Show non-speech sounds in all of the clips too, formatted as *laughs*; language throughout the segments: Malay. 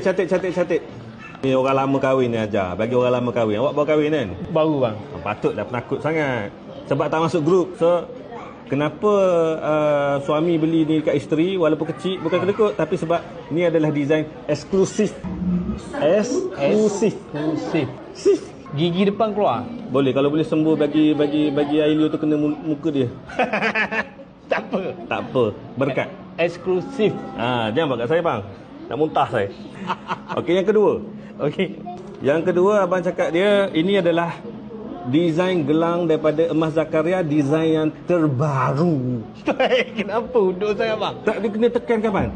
Cantik, cantik, cantik. Ni orang lama kahwin ni ajar. Bagi orang lama kahwin. Awak baru kahwin kan? Baru bang. Ah, Patutlah penakut sangat. Sebab tak masuk grup. So, kenapa uh, suami beli ni kat isteri walaupun kecil bukan kedekut tapi sebab ni adalah design eksklusif. Eksklusif. Eksklusif. Sif. Gigi depan keluar. Boleh kalau boleh sembuh bagi bagi bagi Ailio tu kena mu- muka dia. *laughs* tak apa. Tak apa. Berkat. Eksklusif. Ah, jangan buat kat saya bang. Nak muntah saya. Okey yang kedua. Okey. Yang kedua abang cakap dia ini adalah design gelang daripada Emas Zakaria design yang terbaru. Kenapa duduk sangat bang? Tak dia kena tekan kapan?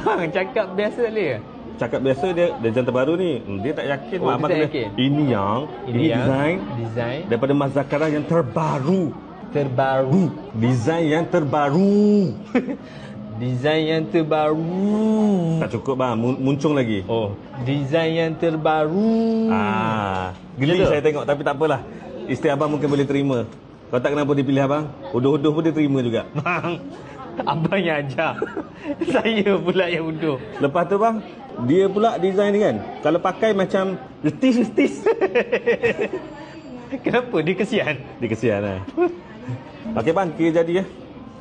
Bang cakap biasa ke? Cakap biasa dia design terbaru ni. hmm, Dia tak yakin Oh, dia abang kena yakin. ini yang ini, yang design design daripada Emas Zakaria yang terbaru. terbaru. Design yang terbaru. *laughs* Design yang terbaru. tak cukup bang, mun- muncung lagi. Oh, design yang terbaru. Ah, geli Gitu? saya tengok tapi tak apalah. Isteri abang mungkin boleh terima. Kalau tak kenapa dia pilih abang, uduh-uduh pun dia terima juga. Bang, abang yang ajar. *laughs* Saya pula yang unduh. Lepas tu bang, dia pula design ni kan. Kalau pakai macam retis-retis. *laughs* Kenapa? Dia kesian. dia kesian lah. Okey bang, kira jadi ya.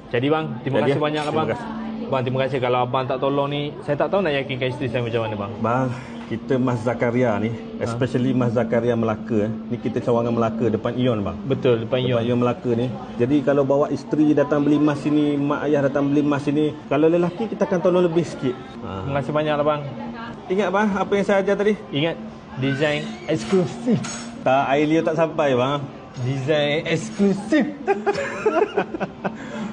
Jadi bang, terima Jadi, kasih ya. banyak lah Terima bang. kasih. Bang, terima kasih kalau abang tak tolong ni. Saya tak tahu nak yakinkan isteri saya macam mana bang. Bang, kita Mas Zakaria ni, especially Mas Zakaria Melaka. eh. Ni kita cawangan Melaka depan Ion bang. Betul, depan Depan Ion. Ion Melaka ni. Jadi kalau bawa isteri datang beli emas sini, mak ayah datang beli emas sini. Kalau lelaki kita akan tolong lebih sikit. Ha. Terima kasih banyak lah bang. Ingat bang apa yang saya ajar tadi? Ingat, design eksklusif. Tak, air tak sampai bang. Design eksklusif. *laughs*